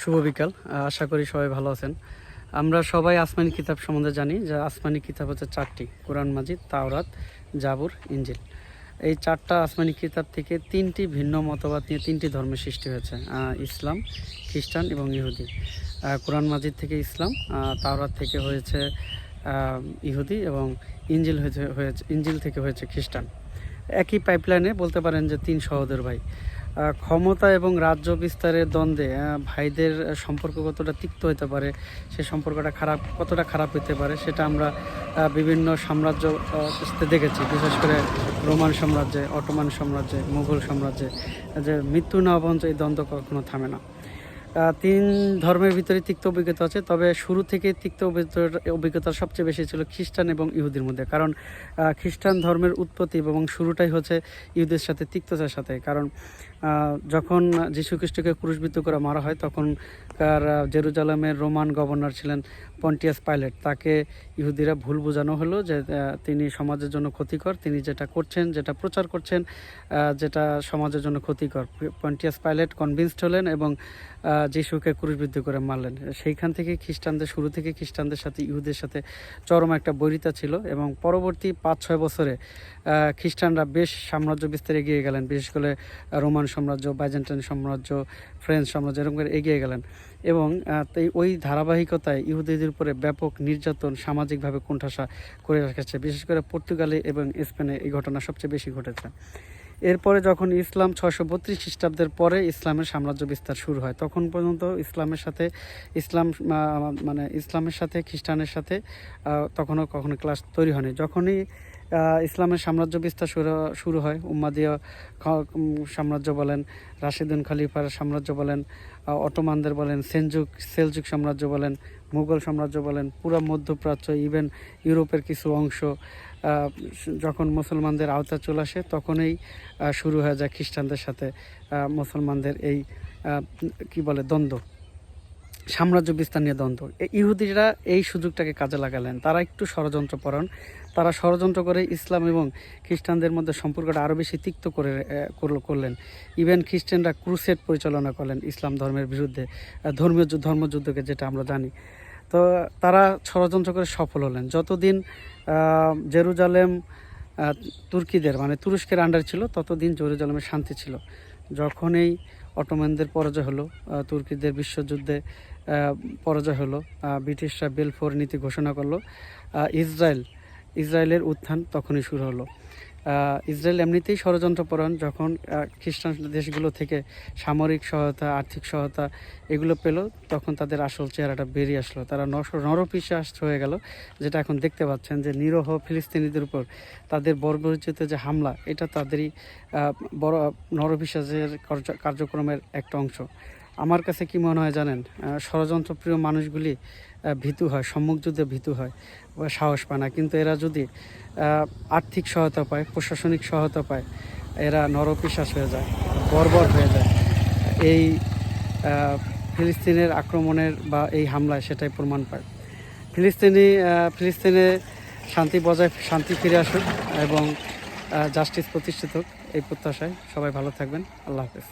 শুভ বিকাল। আশা করি সবাই ভালো আছেন। আমরা সবাই আসমানি কিতাব সম্বন্ধে জানি, যে আসমানি কিতাব হচ্ছে চারটি, কোরআন, মাজিদ, তাওরাত, জাবুর ইঞ্জিল এই চারটা আসমানি কিতাব থেকে তিনটি ভিন্ন মতবাদ নিয়ে তিনটি ধর্মের সৃষ্টি হয়েছে ইসলাম, খ্রিস্টান এবং ইহুদি। কোরআন, মাজিদ থেকে ইসলাম তাওরাত থেকে হয়েছে ইহুদি এবং ইঞ্জিল হয়েছে হয়েছে ইঞ্জিল থেকে হয়েছে খ্রিস্টান। একই পাইপলাইনে বলতে পারেন যে তিন সহোদর ভাই। ক্ষমতা এবং রাজ্য বিস্তারের দ্বন্দ্বে ভাইদের সম্পর্ক কতটা তিক্ত হতে পারে, সে সম্পর্কটা খারাপ, কতটা খারাপ হতে পারে, সেটা আমরা বিভিন্ন সাম্রাজ্য দেখেছি। বিশেষ করে রোমান সাম্রাজ্যে, অটোমান সাম্রাজ্যে, মুঘল সাম্রাজ্যে, যে মৃত্যু না পর্যন্ত এই দ্বন্দ্ব কখনো থামে না। তিন ধর্মের ভিতরে তিক্ত অভিজ্ঞতা আছে তবে শুরু থেকে তিক্ত অভিজ্ঞতা- সবচেয়ে বেশি ছিল খ্রিস্টান এবং ইহুদির মধ্যে। কারণ খ্রিস্টান ধর্মের উৎপত্তি এবং শুরুটাই হচ্ছে ইহুদের সাথে তিক্ততার সাথে। কারণ যখন যীশু খ্রিস্টকে ক্রুশবিদ্ধ করে মারা হয় তখনকার আহ, জেরুজালেমের রোমান গভর্নর ছিলেন পন্টিয়াস পাইলট। তাকে ইহুদিরা ভুল বোঝানো হলো যে তিনি সমাজের জন্য ক্ষতিকর তিনি যেটা করছেন যেটা প্রচার করছেন যেটা সমাজের জন্য ক্ষতিকর। পন্টিয়াস পাইলট কনভিন্সড হলেন এবং যিশুকে ক্রুশবিদ্ধ করে মারলেন, সেইখান থেকে খ্রিস্টানদের, শুরু থেকে খ্রিস্টানদের সাথে, ইহুদের সাথে চরম একটা বৈরিতা ছিল এবং পরবর্তী পাঁচ ছয় বছরে খ্রিস্টানরা বেশ সাম্রাজ্য বিস্তারে এগিয়ে গেলেন, বিশেষ করে রোমান সাম্রাজ্য, বাইজেন্টাইন সাম্রাজ্য, ফ্রেঞ্চ সাম্রাজ্য, এরকম করে এগিয়ে গেলেন এবং তাই ওই ধারাবাহিকতায় ইহুদিদের উপরে ব্যাপক নির্যাতন সামাজিকভাবে কোণঠাসা করে রেখেছে, বিশেষ করে পর্তুগালে এবং স্পেনে এই ঘটনা সবচেয়ে বেশি ঘটেছে। এরপরে যখন ইসলাম ছশো বত্রিশ খ্রিস্টাব্দের পরে ইসলামের সাম্রাজ্য বিস্তার শুরু হয়, তখন পর্যন্ত ইসলামের সাথে ইসলাম মানে ইসলামের সাথে খ্রিস্টানের সাথে তখনও কখনো ক্লাস তৈরি হয়নি। যখনই ইসলামের সাম্রাজ্য বিস্তার শুরু শুরু হয়, উম্মাদীয় সাম্রাজ্য বলেন, রাশিদুন খলিফার সাম্রাজ্য বলেন অটোমানদের বলেন, সেনজুক, সেলজুক সাম্রাজ্য বলেন, মুঘল সাম্রাজ্য বলেন, পুরো মধ্যপ্রাচ্য ইভেন ইউরোপের কিছু অংশ যখন মুসলমানদের আওতা চলে আসে, তখনই শুরু হয়ে যায় খ্রিস্টানদের সাথে মুসলমানদের এই কি বলে, দ্বন্দ্ব। সাম্রাজ্য বিস্তার নিয়ে দ্বন্দ্ব। ইহুদিরা এই সুযোগটাকে কাজে লাগালেন। তারা একটু ষড়যন্ত্রপরণ তারা ষড়যন্ত্র করে ইসলাম এবং খ্রিস্টানদের মধ্যে সম্পর্কটা আরও বেশি তিক্ত করে করলেন। ইভেন খ্রিস্টানরা ক্রুসেড পরিচালনা করলেন ইসলাম ধর্মের বিরুদ্ধে ধর্মীয় ধর্মযুদ্ধকে, যেটা আমরা জানি। তো তারা ষড়যন্ত্র করে সফল হলেন। যতদিন জেরুজালেম তুর্কিদের মানে তুরস্কের আন্ডার ছিল, ততদিন জেরুজালেমে শান্তি ছিল। যখনই অটোম্যানদের পরাজয় হলো তুর্কিদের বিশ্বযুদ্ধে পরাজয় হলো ব্রিটিশরা বেলফোর নীতি ঘোষণা করল ইসরায়েল, ইসরায়েলের উত্থান তখনই শুরু হলো। ইসরায়েল এমনিতেই ষড়যন্ত্রপরায়ণ যখন খ্রিস্টান দেশগুলো থেকে সামরিক সহায়তা, আর্থিক সহায়তা এগুলো পেল, তখন তাদের আসল চেহারাটা বেরিয়ে আসলো। তারা নর- নরপিশ্বাস হয়ে গেল, যেটা এখন দেখতে পাচ্ছেন যে নিরহ ফিলিস্তিনিদের উপর তাদের বর্বরচিত যে হামলা, এটা তাদেরই বড় নরপিশ্বাসের কার্যক্রমের একটা অংশ। আমার কাছে কি মনে হয় জানেন ষড়যন্ত্রপ্রিয় মানুষগুলি ভীতু হয়, সম্মুখ যুদ্ধে ভীতু হয় বা সাহস পায় না। কিন্তু এরা যদি আর্থিক সহায়তা পায়, প্রশাসনিক সহায়তা পায়, এরা নরপিশ্বাস হয়ে যায়, বর্বর হয়ে যায়। এই ফিলিস্তিনের আক্রমণের বা এই হামলায় সেটাই প্রমাণ পায়। ফিলিস্তিনি ফিলিস্তিনে শান্তি বজায়, শান্তি ফিরে আসুক এবং জাস্টিস প্রতিষ্ঠিত এই প্রত্যাশায় সবাই ভালো থাকবেন। আল্লাহ হাফেজ।